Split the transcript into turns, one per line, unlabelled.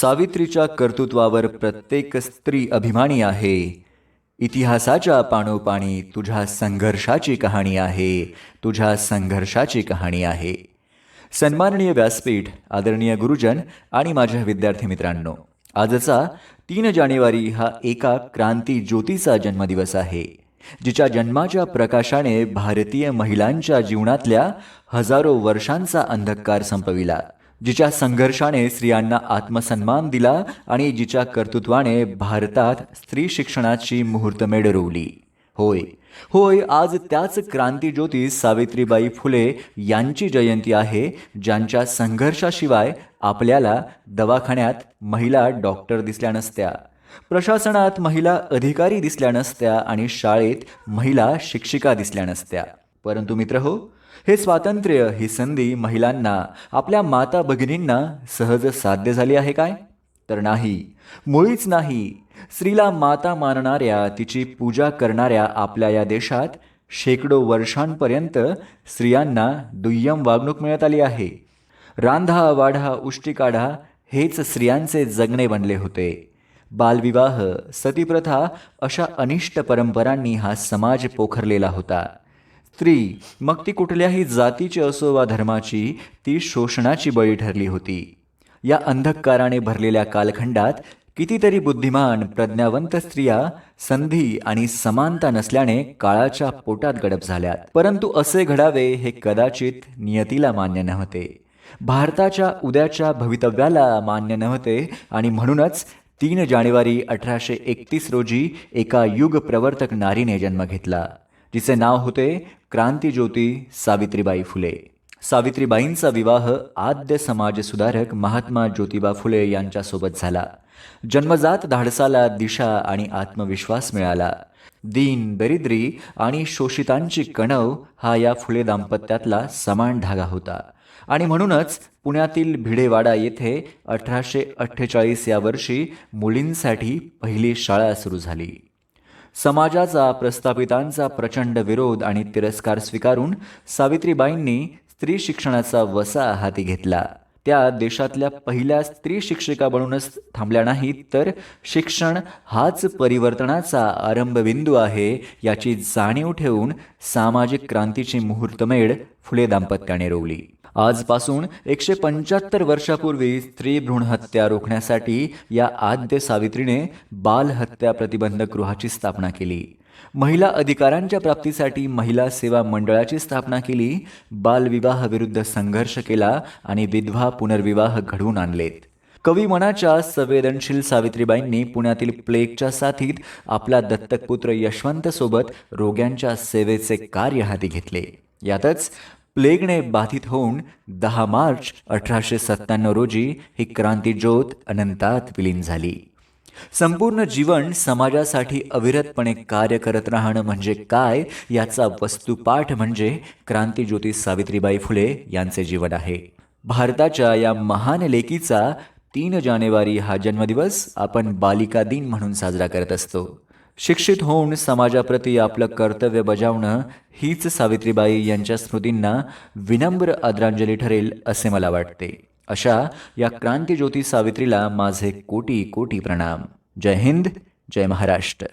सावित्रीच्या कर्तृत्वावर प्रत्येक स्त्री अभिमानी आहे. इतिहासाच्या पाणोपाणी तुझ्या संघर्षाची कहाणी आहे. तुझ्या संघर्षाची कहाणी आहे. सन्माननीय व्यासपीठ आदरणीय गुरुजन आणि माझ्या विद्यार्थी मित्रांनो आजचा तीन जानेवारी हा एका क्रांती ज्योतीचा जन्मदिवस आहे जिच्या जन्माच्या प्रकाशाने भारतीय महिलांच्या जीवनातल्या हजारो वर्षांचा अंधकार संपविला. जिच्या संघर्षाने स्त्रियांना आत्मसन्मान दिला आणि जिच्या कर्तृत्वाने भारतात स्त्री शिक्षणाची मुहूर्तमेढ रोवली होय. होय आज त्याच क्रांतीज्योती सावित्रीबाई फुले यांची जयंती आहे ज्यांच्या संघर्षाशिवाय आपल्याला दवाखान्यात महिला डॉक्टर दिसल्या नसत्या प्रशासनात महिला अधिकारी दिसल्या नसत्या आणि शाळेत महिला शिक्षिका दिसल्या नसत्या. परंतु मित्र हो हे स्वातंत्र्य ही संधी महिलांना आपल्या माता भगिनींना सहज साध्य झाली आहे काय? तर नाही. मुळीच नाही. स्त्रीला माता मानणाऱ्या तिची पूजा करणाऱ्या आपल्या या देशात शेकडो वर्षांपर्यंत स्त्रियांना दुय्यम वागणूक मिळत आली आहे. रांधा वाढा उष्टी काढा हेच स्त्रियांचे जगणे बनले होते. बालविवाह सतीप्रथा अशा अनिष्ट परंपरांनी हा समाज पोखरलेला होता. स्त्री. मग ती कुठल्याही जातीची असो वा धर्माची ती शोषणाची बळी ठरली होती. या अंधकाराने भरलेल्या कालखंडात कितीतरी बुद्धिमान प्रज्ञावंत स्त्रिया संधी आणि समानता नसल्याने काळाच्या पोटात गडप झाल्यात. परंतु असे घडावे हे कदाचित नियतीला मान्य नव्हते. भारताच्या उद्याच्या भवितव्याला मान्य नव्हते आणि म्हणूनच तीन जानेवारी अठराशे एकतीस रोजी एका युग प्रवर्तक नारीने जन्म घेतला. जिचे नाव होते क्रांतीज्योती सावित्रीबाई फुले. सावित्रीबाईंचा विवाह आद्य समाजसुधारक महात्मा ज्योतिबा फुले यांच्यासोबत झाला. जन्मजात धाडसाला दिशा आणि आत्मविश्वास मिळाला. दीन दरिद्री आणि शोषितांची कणव हा या फुले दाम्पत्यातला समान धागा होता. आणि म्हणूनच पुण्यातील भिडेवाडा येथे अठराशे अठ्ठेचाळीस या वर्षी मुलींसाठी पहिली शाळा सुरू झाली. समाजाचा प्रस्थापितांचा प्रचंड विरोध आणि तिरस्कार स्वीकारून सावित्रीबाईंनी स्त्री शिक्षणाचा वसा हाती घेतला. त्या देशातल्या पहिल्या स्त्री शिक्षिका बनूनच थांबल्या नाहीत तर शिक्षण हाच परिवर्तनाचा आरंभबिंदू आहे याची जाणीव ठेवून सामाजिक क्रांतीची मुहूर्तमेढ फुले दाम्पत्याने रोवली. आजपासून एकशे पंच्याहत्तर वर्षापूर्वी स्त्री भ्रूण हत्या रोखण्यासाठी या आद्य सावित्रीने बाल हत्या प्रतिबंधक गृहाची स्थापना केली. महिला अधिकारांच्या प्राप्तीसाठी महिला सेवा मंडळाची स्थापना केली बालविवाह विरुद्ध संघर्ष केला आणि विधवा पुनर्विवाह घडवून आणलेत. कवी मनाच्या संवेदनशील सावित्रीबाईंनी पुण्यातील प्लेगच्या साथीत आपला दत्तक पुत्र यशवंत सोबत रोग्यांच्या सेवेचे कार्य हाती घेतले. यातच प्लेगने बाधित होऊन दहा मार्च अठराशे सत्त्याण्णव रोजी ही क्रांतीज्योत अनंतात विलीन झाली. संपूर्ण जीवन समाजासाठी अविरतपणे कार्य करत राहणं म्हणजे काय याचा वस्तुपाठ म्हणजे क्रांतीज्योती सावित्रीबाई फुले यांचे जीवन आहे. भारताच्या या महान लेकीचा तीन जानेवारी हा जन्मदिवस आपण बालिका दिन म्हणून साजरा करत असतो. शिक्षित होऊन समाजाप्रती आपलं कर्तव्य बजावणं हीच सावित्रीबाई यांच्या स्मृतींना विनम्र आदरांजली ठरेल असे मला वाटते. अशा या क्रांतीज्योती सावित्रीला माझे कोटी कोटी प्रणाम. जय हिंद जय महाराष्ट्र.